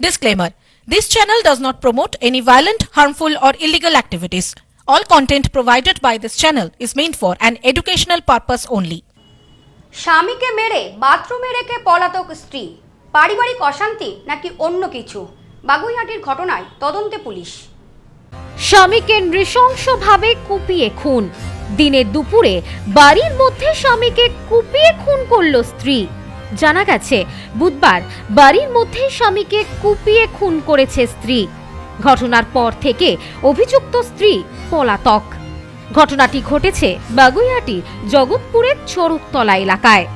Disclaimer This channel does not promote any violent, harmful, or illegal activities. All content provided by this channel is meant for an educational purpose only. স্বামীকে মেরে বাথরুমে রেখে পলাতক স্ত্রী পারিবারিক অশান্তি নাকি অন্য কিছু বাগুইহাটির ঘটনায় তদন্তে পুলিশ স্বামীকে নৃশংসভাবে কুপিয়ে খুন দিনের দুপুরে বাড়ির মধ্যে স্বামীকে কুপিয়ে খুন করল স্ত্রী জানা গেছে, বুধবার বাড়ির মধ্যে স্বামীকে কুপিয়ে খুন করেছে স্ত্রী। ঘটনার পর থেকে অভিযুক্ত স্ত্রী পলাতক। ঘটনাটি ঘটেছে বাগুইহাটি, জগৎপুরের চরুকতলা এলাকায়।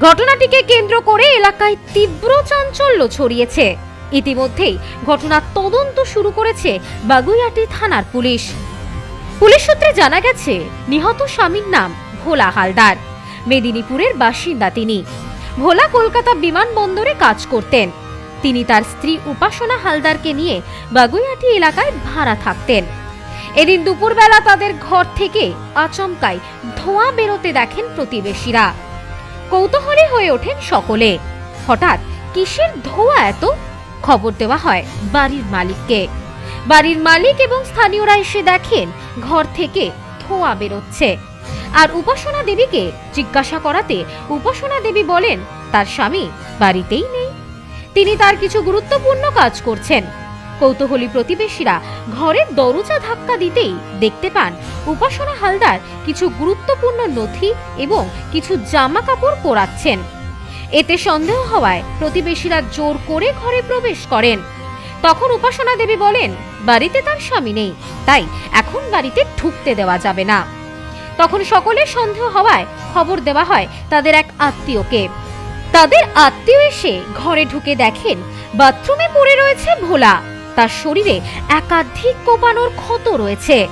ঘটনাটিকে কেন্দ্র করে এলাকায় তীব্র চাঞ্চল্য ছড়িয়েছে। ইতিমধ্যেই ঘটনার তদন্ত শুরু করেছে বাগুইয়াটি থানার পুলিশ। পুলিশ সূত্রে জানা গেছে, নিহত স্বামীর নাম ভোলা হালদার। মেদিনীপুরের বাসিন্দা তিনি। ভোলা কলকাতা বিমানবন্দরে কাজ করতেন। তিনি তার স্ত্রী উপাসনা হালদারকে নিয়ে বাগুইয়াটি এলাকায় ভাড়া থাকতেন। এদিন দুপুরবেলা তাদের ঘর থেকে আচমকাই ধোঁয়া বেরোতে দেখেন প্রতিবেশীরা। কৌতূহলী হয়ে ওঠেন সকলে। হঠাৎ কিসের ধোঁয়া এত? খবর দেওয়া হয় বাড়ির মালিককে। বাড়ির মালিক এবং স্থানীয়রা এসে দেখেন ঘর থেকে ধোঁয়া বেরোচ্ছে। আর উপাসনা দেবীকে জিজ্ঞাসা করাতে উপাসনা দেবী বলেন, তার স্বামী বাড়িতেই নেই। তিনি তার কিছু গুরুত্বপূর্ণ কাজ করছেন। কৌতূহলী প্রতিবেশীরা ঘরের দরজা ধাক্কা দিতেই দেখতে পান উপাসনা হালদার কিছু গুরুত্বপূর্ণ নথি এবং কিছু জামা কাপড় পোড়াচ্ছেন। এতে সন্দেহ হওয়ায় প্রতিবেশীরা জোর করে ঘরে প্রবেশ করেন। তখন উপাসনা দেবী বলেন, বাড়িতে তার স্বামী নেই, তাই এখন বাড়িতে ঢুকতে দেওয়া যাবে না। তখন সকলের সন্দেহ হওয়ায় খবর দেওয়া হয় তাদের এক আত্মীয়কে। তাদের আত্মীয় এসে ঘরে ঢুকে দেখেন বাথরুমে পড়ে রয়েছে ভোলা। তার শরীরে একাধিক কোপানোর ক্ষত রয়েছে।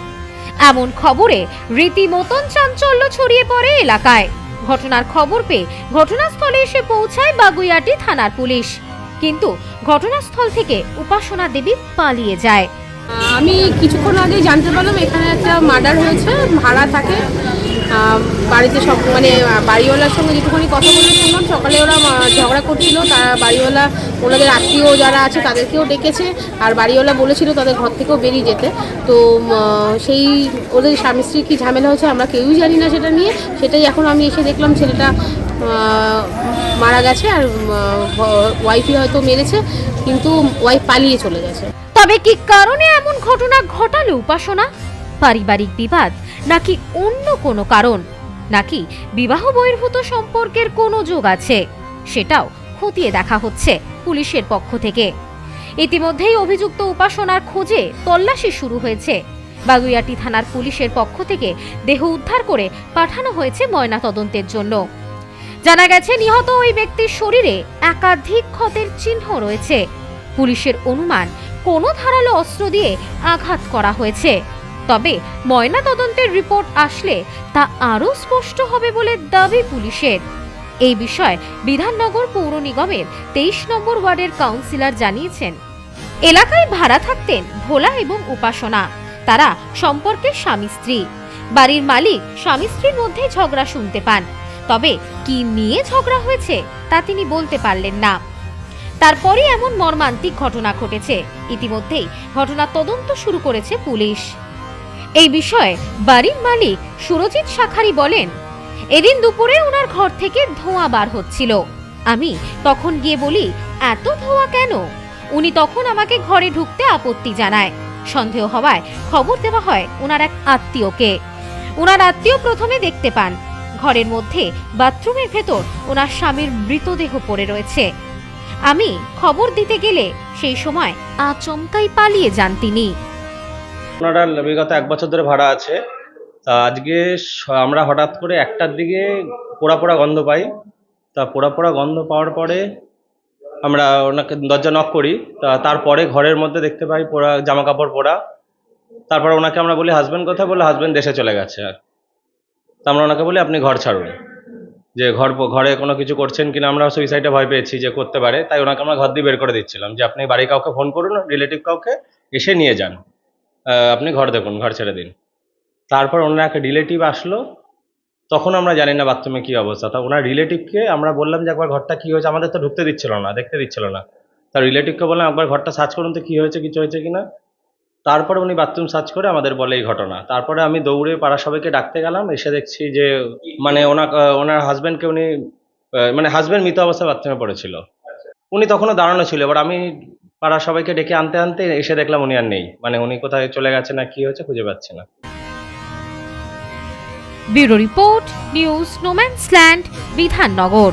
এমন খবরে রীতিমতন চাঞ্চল্য ছড়িয়ে পড়ে এলাকায়। ঘটনার খবর পেয়ে ঘটনাস্থলে এসে পৌঁছায় বাগুইয়াটি থানার পুলিশ। কিন্তু ঘটনাস্থল থেকে উপাসনা দেবী পালিয়ে যায়। আমি কিছুক্ষণ আগে জানতে পারলাম, এখানে একটা মার্ডার হয়েছে, ভাড়া থাকে। বাড়িতে সব মানে বাড়িওয়ালার সঙ্গে যেটুখানি কথা বলে শুনলাম সকালে ওরা ঝগড়া করছিল তারা বাড়িওয়ালা, ওনাদের আত্মীয় যারা আছে তাদেরকেও ডেকেছে, আর বাড়িওয়ালা বলেছিল তাদের ঘর থেকেও বেরিয়ে যেতে। তো সেই ওদের স্বামী স্ত্রীর কী ঝামেলা হয়েছে আমরা কেউই জানি না সেটা নিয়ে। সেটাই এখন আমি এসে দেখলাম, ছেলেটা মারা গেছে, আর ওয়াইফই হয়তো মেরেছে, কিন্তু ওয়াইফ পালিয়ে চলে গেছে। তবে কি কারণে এমন ঘটনা ঘটালো উপাসনা? পারিবারিক বিবাদ নাকি অন্য কোনো কারণ? নাকি বিবাহ বহির্ভূত সম্পর্কের কোনো যোগ আছে? সেটাও খতিয়ে দেখা হচ্ছে পুলিশের পক্ষ থেকে। ইতিমধ্যেই অভিযুক্ত উপাসনার খোঁজে তল্লাশি শুরু হয়েছে। বাগুইয়াটি থানার পুলিশের পক্ষ থেকে দেহ উদ্ধার করে পাঠানো হয়েছে ময়না তদন্তের জন্য। জানা গেছে, নিহত ওই ব্যক্তির শরীরে একাধিক ক্ষতের চিহ্ন রয়েছে। পুলিশের অনুমান কোনো ধারালো অস্ত্র দিয়ে আঘাত করা হয়েছে। তবে ময়না তদন্তের রিপোর্ট আসলে তা আরও স্পষ্ট হবে বলে দাবি পুলিশের। এই বিষয়ে বিধাননগর পৌর নিগমের তেইশ নম্বর ওয়ার্ডের কাউন্সিলর জানিয়েছেন, এলাকায় ভাড়া থাকতেন ভোলা এবং উপাসনা। তারা সম্পর্কে স্বামী স্ত্রী। বাড়ির মালিক স্বামী স্ত্রীর মধ্যে ঝগড়া শুনতে পান। তবে কি নিয়ে ঝগড়া হয়েছে তা তিনি বলতে পারলেন না। তারপরে এমন মর্মান্তিক ঘটনা ঘটেছে। ইতিমধ্যেই ঘটনার তদন্ত শুরু করেছে পুলিশ। এই বিষয়ে বাড়ির মালিক সুরজিৎ শাখারি বলেন, এদিন দুপুরে ওনার ঘর থেকে ধোঁয়া বার হচ্ছিল। আমি তখন গিয়ে বলি, এত ধোঁয়া কেন? উনি তখন আমাকে ঘরে ঢুকতে আপত্তি জানায়। সন্দেহ হওয়ায় খবর দেওয়া হয় ওনার এক আত্মীয়কে। ওনার আত্মীয় প্রথমে দেখতে পান। ঘরের মধ্যে বাথরুমের ভেতর ওনার স্বামীর মৃতদেহ পড়ে রয়েছে। আমি খবর দিতে গেলে সেই সময় আচমকাই পালিয়ে যান তিনি। ওনারা বিগত এক বছর ধরে ভাড়া আছে। তা আজকে আমরা হঠাৎ করে একটার দিকে পোড়া পোড়া গন্ধ পাই। তা পোড়া পোড়া গন্ধ পাওয়ার পরে আমরা ওনাকে দরজা নক করি। তা তারপরে ঘরের মধ্যে দেখতে পাই পোড়া জামা কাপড় পোড়া। তারপর ওনাকে আমরা বলি হাজবেন্ড কথা বলে হাজবেন্ড দেশে চলে গেছে। আর তা আমরা ওনাকে বলি, আপনি ঘর ছাড়ুন। যে ঘর ঘরে কোনো কিছু করছেন কিনা আমরা সুইসাইডে ভয় পেয়েছি যে করতে পারে, তাই ওনাকে আমরা ঘর দিয়ে বের করে দিচ্ছিলাম যে আপনি বাড়ি কাউকে ফোন করুন রিলেটিভ কাউকে এসে নিয়ে যান। আপনি ঘর দেখুন, ঘর ছেড়ে দিন। তারপর ওনার একটা রিলেটিভ আসলো, তখন আমরা জানি না বাথরুমে কী অবস্থা। তা ওনার রিলেটিভকে আমরা বললাম যে একবার ঘরটা কী হয়েছে, আমাদের তো ঢুকতে দিচ্ছিল না, দেখতে দিচ্ছিল না। তার রিলেটিভকে বললাম, একবার ঘরটা সার্চ করুন তো কী হয়েছে, কিছু হয়েছে কিনা। তারপরে উনি বাথরুম সার্চ করে আমাদের বলে এই ঘটনা। তারপরে আমি দৌড়ে পাড়া সবাইকে ডাকতে গেলাম, এসে দেখছি যে মানে ওনার ওনার হাজব্যান্ডকে উনি মানে হাজব্যান্ড মৃত অবস্থায় বাথরুমে পড়েছিল। উনি তখনও দাঁড়ানো ছিল, এবার আমি পাড়ার সবাইকে ডেকে আনতে আনতে এসে দেখলাম উনি আর নেই। মানে উনি কোথায় চলে গেছে না কি হয়েছে খুঁজে পাচ্ছি না। Bureau report, news, no man's land, Bidhannagar.